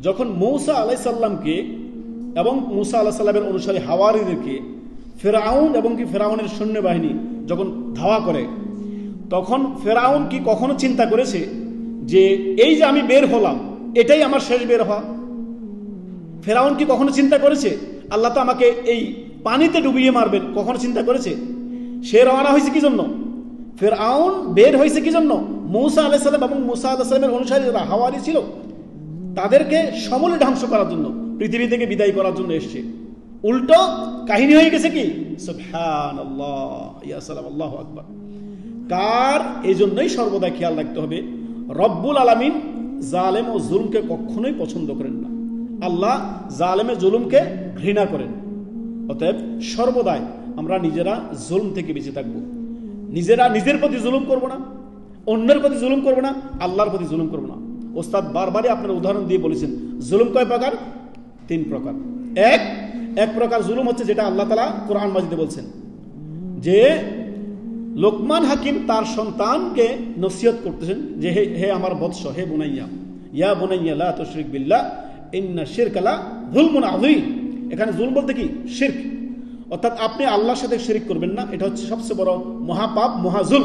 যখন মৌসা আলাইসাল্লামকে এবং মুসা আল্লাহ সাল্লামের অনুসারী হাওয়ারিদেরকে ফেরাউন এবং কি ফেরাউনের সৈন্যবাহিনী যখন ধাওয়া করে, তখন ফেরাউন কি কখনো চিন্তা করেছে যে, এই যে আমি বের হলাম, এটাই আমার শেষ বের হওয়া ফেরাউন কি কখনো চিন্তা করেছে, আল্লাহ তো আমাকে এই পানিতে ডুবিয়ে মারবেন কখনো চিন্তা করেছে? সে রওনা হয়েছে কি জন্য? ফেরাউন বের হয়েছে কি জন্য? মৌসা আলাহ সাল্লাম এবং মুসা আল্লাহ সাল্লামের অনুসারীরা হাওয়ারি ছিল? তাদেরকে সমলে ধ্বংস করার জন্য, পৃথিবী থেকে বিদায় করার জন্য এসছে। উল্টো কাহিনী হয়ে গেছে কি? আল্লাহ কার? এই জন্যই সর্বদা খেয়াল রাখতে হবে, রব্বুল আলামিন জালেম ও জুলুমকে কখনোই পছন্দ করেন না। আল্লাহ জালেমে জুলুমকে ঘৃণা করেন। অতএব সর্বদাই আমরা নিজেরা জুলুম থেকে বেঁচে থাকব। নিজেরা নিজের প্রতি জুলুম করব না, অন্যের প্রতি জুলুম করব না, আল্লাহর প্রতি জুলুম করব না। ওস্তাদ বারবারই আপনার উদাহরণ দিয়ে বলেছেন, জুলুম কয় প্রকার? তিন প্রকার। এক এক প্রকার জুলুম হচ্ছে যেটা আল্লাহ তালা কোরআন মাজিদে বলছেন, যে লোকমান হাকিম তার সন্তানকে নসিহত করতেছেন যে, হে হে আমার বৎস, হে বুনাইয়া, ইয়া বুনাইয়া লা তুশরিক বিল্লাহ, ইন্না শিরকালা যুলমুন আযীম। এখানে জুল বলতে কি? শিরক। অর্থাৎ আপনি আল্লাহর সাথে শিরিক করবেন না, এটা হচ্ছে সবচেয়ে বড় মহাপাপ মহাজুল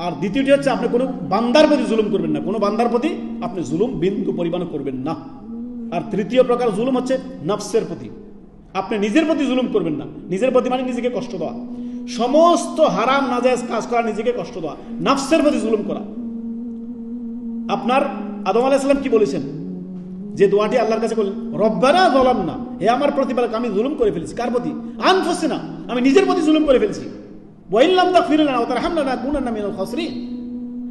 আর দ্বিতীয়টি হচ্ছে আপনি কোনো বান্দার প্রতি জুলুম করবেন না। কোনো বান্দার প্রতি আপনি জুলুম বিন্দু পরিমাণ করবেন না। আর তৃতীয় প্রকার জুলুম হচ্ছে নফসের প্রতি। আপনি নিজের প্রতি জুলুম করবেন না। নিজের প্রতি মানে নিজেকে কষ্ট দেওয়া। সমস্ত হারাম, নাজায়েজ কাজ করা, নিজেকে কষ্ট দেওয়া। নাফসের প্রতি জুলুম করা। আপনার আদম আলাইসাল্লাম কি বলেছেন? যে দোয়াটি আল্লাহর কাছে বললেন রব্বারা জলাম না হে আমার প্রতিপালক, আমি জুলুম করে ফেলেছি। কার প্রতি? আনফসে না আমি নিজের প্রতি জুলুম করে ফেলছি। ফিরে না হামলা না নামে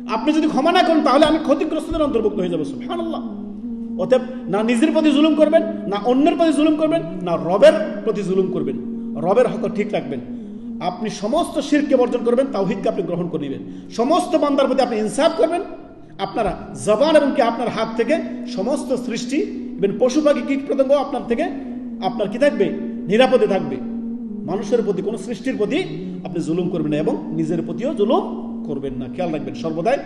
আপনি যদি ক্ষমা না করেন, তাহলে আমি ক্ষতিগ্রস্তদের অন্তর্ভুক্ত হয়ে যাব। সুবহানাল্লাহ। অতএব না নিজের প্রতি জুলুম করবেন, না অন্যের প্রতি জুলুম করবেন, না রবের প্রতি জুলুম করবেন। রবের হক ঠিক রাখবেন। আপনি সমস্ত শিরকে বর্জন করবেন, তাওহিদকে আপনি গ্রহণ করে নেবেন। সমস্ত বান্দার প্রতি আপনি ইনসাফ করবেন। আপনারা জবান এবং কি আপনার হাত থেকে সমস্ত সৃষ্টি ইভেন পশু পাখি কীট পতঙ্গ আপনার থেকে, আপনার কি থাকবে? নিরাপদে থাকবে। মানুষের প্রতি, কোনো সৃষ্টির প্রতি আপনি জুলুম করবেন না এবং নিজের প্রতিও জুলুম করবেন না। খেয়াল রাখবেন, সর্বদাই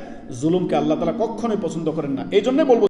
জুলুমকে আল্লাহ তালা কখনোই পছন্দ করেন না। এই জন্য বলব